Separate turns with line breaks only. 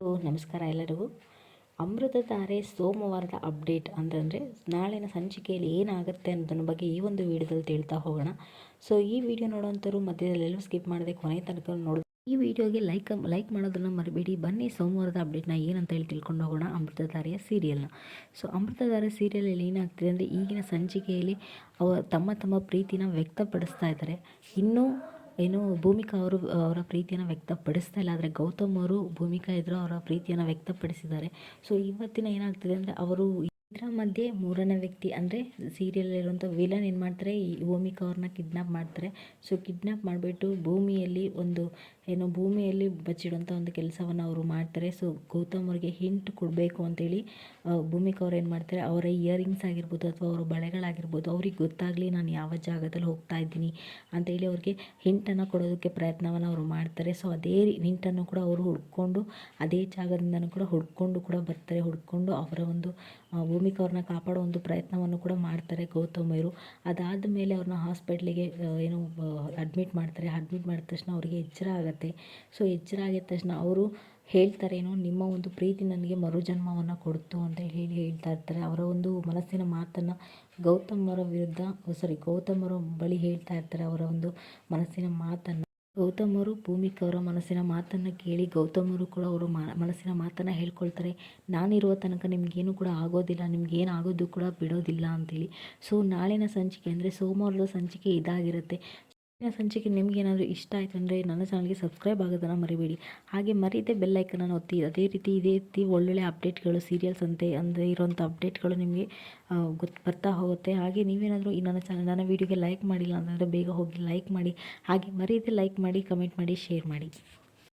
ನಮಸ್ಕಾರ ಎಲ್ಲರಿಗೂ. ಅಮೃತಧಾರೆ ಸೋಮವಾರದ ಅಪ್ಡೇಟ್ ಅಂತಂದರೆ ನಾಳಿನ ಸಂಚಿಕೆಯಲ್ಲಿ ಏನಾಗುತ್ತೆ ಅನ್ನೋದನ್ನ ಬಗ್ಗೆ ಈ ಒಂದು ವಿಡಿಯೋದಲ್ಲಿ ತಿಳ್ತಾ ಹೋಗೋಣ. ಸೊ ಈ ವಿಡಿಯೋ ನೋಡೋಂಥವ್ರು ಮಧ್ಯದಲ್ಲೆಲ್ಲೂ ಸ್ಕಿಪ್ ಮಾಡದೆ ಕೊನೆ ತನಕ ನೋಡಿ ಈ ವಿಡಿಯೋಗೆ ಲೈಕ್ ಲೈಕ್ ಮಾಡೋದನ್ನು ಮರಿಬೇಡಿ. ಬನ್ನಿ ಸೋಮವಾರದ ಅಪ್ಡೇಟ್ನ ಏನಂತ ಹೇಳಿ ತಿಳ್ಕೊಂಡು ಹೋಗೋಣ ಅಮೃತಧಾರೆಯ ಸೀರಿಯಲ್ನ. ಸೊ ಅಮೃತಧಾರೆ ಸೀರಿಯಲಲ್ಲಿ ಏನಾಗ್ತಿದೆ ಅಂದರೆ ಈಗಿನ ಸಂಚಿಕೆಯಲ್ಲಿ ಅವ ತಮ್ಮ ತಮ್ಮ ಪ್ರೀತಿನ ವ್ಯಕ್ತಪಡಿಸ್ತಾ ಇದ್ದಾರೆ. ಇನ್ನೂ ಏನು ಭೂಮಿಕಾ ಅವರು, ಅವರ ಪ್ರೀತಿಯನ್ನು ವ್ಯಕ್ತಪಡಿಸ್ತಾ ಇಲ್ಲ, ಆದರೆ ಗೌತಮ್ ಅವರು ಭೂಮಿಕಾ ಎದುರು ಅವರ ಪ್ರೀತಿಯನ್ನು ವ್ಯಕ್ತಪಡಿಸಿದ್ದಾರೆ. ಸೊ ಇವತ್ತಿನ ಏನಾಗ್ತಿದೆ ಅಂದರೆ, ಅವರು ಇದರ ಮಧ್ಯೆ ಮೂರನೇ ವ್ಯಕ್ತಿ ಅಂದರೆ ಸೀರಿಯಲಲ್ಲಿರುವಂಥ ವಿಲನ್ ಏನು ಮಾಡ್ತಾರೆ? ಈ ಭೂಮಿಕಾ ಅವ್ರನ್ನ ಕಿಡ್ನಾಪ್ ಮಾಡ್ತಾರೆ. ಸೊ ಕಿಡ್ನಾಪ್ ಮಾಡಿಬಿಟ್ಟು ಭೂಮಿಯಲ್ಲಿ ಒಂದು ಏನು ಭೂಮಿಯಲ್ಲಿ ಬಚ್ಚಿಡುವಂಥ ಒಂದು ಕೆಲಸವನ್ನು ಅವರು ಮಾಡ್ತಾರೆ. ಸೊ ಗೌತಮ್ ಅವ್ರಿಗೆ ಹಿಂಟ್ ಕೊಡಬೇಕು ಅಂತೇಳಿ ಭೂಮಿಕಾ ಅವ್ರು ಏನು ಮಾಡ್ತಾರೆ? ಅವರ ಇಯರಿಂಗ್ಸ್ ಆಗಿರ್ಬೋದು ಅಥವಾ ಅವರ ಬಳೆಗಳಾಗಿರ್ಬೋದು, ಅವ್ರಿಗೆ ಗೊತ್ತಾಗಲಿ ನಾನು ಯಾವ ಜಾಗದಲ್ಲಿ ಹೋಗ್ತಾ ಇದ್ದೀನಿ ಅಂತೇಳಿ ಅವ್ರಿಗೆ ಹಿಂಟನ್ನು ಕೊಡೋದಕ್ಕೆ ಪ್ರಯತ್ನವನ್ನು ಅವರು ಮಾಡ್ತಾರೆ. ಸೊ ಅದೇ ಹಿಂಟನ್ನು ಕೂಡ ಅವರು ಹುಡ್ಕೊಂಡು, ಅದೇ ಜಾಗದಿಂದನೂ ಕೂಡ ಹುಡ್ಕೊಂಡು ಕೂಡ ಬರ್ತಾರೆ. ಹುಡ್ಕೊಂಡು ಅವರ ಒಂದು ಭೂಮಿಕಾ ಅವ್ರನ್ನ ಕಾಪಾಡೋ ಒಂದು ಪ್ರಯತ್ನವನ್ನು ಕೂಡ ಮಾಡ್ತಾರೆ ಗೌತಮಿಯರು ಅದಾದ ಮೇಲೆ ಅವ್ರನ್ನ ಹಾಸ್ಪಿಟ್ಲಿಗೆ ಏನು ಅಡ್ಮಿಟ್ ಮಾಡ್ತಾರೆ. ಅಡ್ಮಿಟ್ ಮಾಡಿದ ತಕ್ಷಣ ಅವರಿಗೆ ಎಚ್ಚರ ಆಗುತ್ತೆ. ಸೊ, ಎಚ್ಚರ ಆಗಿದ ತಕ್ಷಣ ಅವರು ಹೇಳ್ತಾರೇನೋ ನಿಮ್ಮ ಒಂದು ಪ್ರೀತಿ ನನಗೆ ಮರುಜನ್ಮವನ್ನು ಕೊಡ್ತು ಅಂತ ಹೇಳಿ ಹೇಳ್ತಾ ಇರ್ತಾರೆ. ಅವರ ಒಂದು ಮನಸ್ಸಿನ ಮಾತನ್ನು ಗೌತಮರ ವಿರುದ್ಧ ಸಾರಿ ಗೌತಮರ ಬಳಿ ಹೇಳ್ತಾ ಇರ್ತಾರೆ. ಅವರ ಒಂದು ಮನಸ್ಸಿನ ಮಾತನ್ನು. ಗೌತಮ್ ಭೂಮಿಕವರ ಮನಸ್ಸಿನ ಮಾತನ್ನು ಕೇಳಿ ಗೌತಮರು ಕೂಡ ಅವರು ಮನಸ್ಸಿನ ಮಾತನ್ನು ಹೇಳ್ಕೊಳ್ತಾರೆ. ನಾನಿರುವ ತನಕ ನಿಮಗೇನು ಕೂಡ ಆಗೋದಿಲ್ಲ ನಿಮ್ಗೇನು ಆಗೋದು ಕೂಡ ಬಿಡೋದಿಲ್ಲ ಅಂತೇಳಿ. ಸೊ, ನಾಳಿನ ಸಂಚಿಕೆ ಅಂದರೆ ಸೋಮವಾರದ ಸಂಚಿಕೆ ಇದಾಗಿರುತ್ತೆ. ಇವತ್ತಿನ ಸಂಚಿಕೆ ನಿಮಗೇನಾದರೂ ಇಷ್ಟ ಆಯಿತು ಅಂದರೆ ನನ್ನ ಚಾನಲ್ಗೆ ಸಬ್ಸ್ಕ್ರೈಬ್ ಆಗೋದನ್ನು ಮರಿಬೇಡಿ. ಹಾಗೆ ಮರೀದೆ ಬೆಲ್ ಐಕನನ್ನು ಒತ್ತಿ. ಅದೇ ರೀತಿ ಇದೇ ರೀತಿ ಒಳ್ಳೊಳ್ಳೆ ಅಪ್ಡೇಟ್ಗಳು ಸೀರಿಯಲ್ಸ್ ಅಂತೆ, ಅಂದರೆ ಇರೋಂಥ ಅಪ್ಡೇಟ್ಗಳು ನಿಮಗೆ ಗೊತ್ತು ಬರ್ತಾ ಹೋಗುತ್ತೆ. ಹಾಗೆ ನೀವೇನಾದರೂ ಈ ನನ್ನ ಚಾನಲ್ ನನ್ನ ವೀಡಿಯೋಗೆ ಲೈಕ್ ಮಾಡಿಲ್ಲ ಅಂತಂದರೆ ಬೇಗ ಹೋಗಿ ಲೈಕ್ ಮಾಡಿ. ಹಾಗೆ ಮರೀದೆ ಲೈಕ್ ಮಾಡಿ ಕಮೆಂಟ್ ಮಾಡಿ ಶೇರ್ ಮಾಡಿ.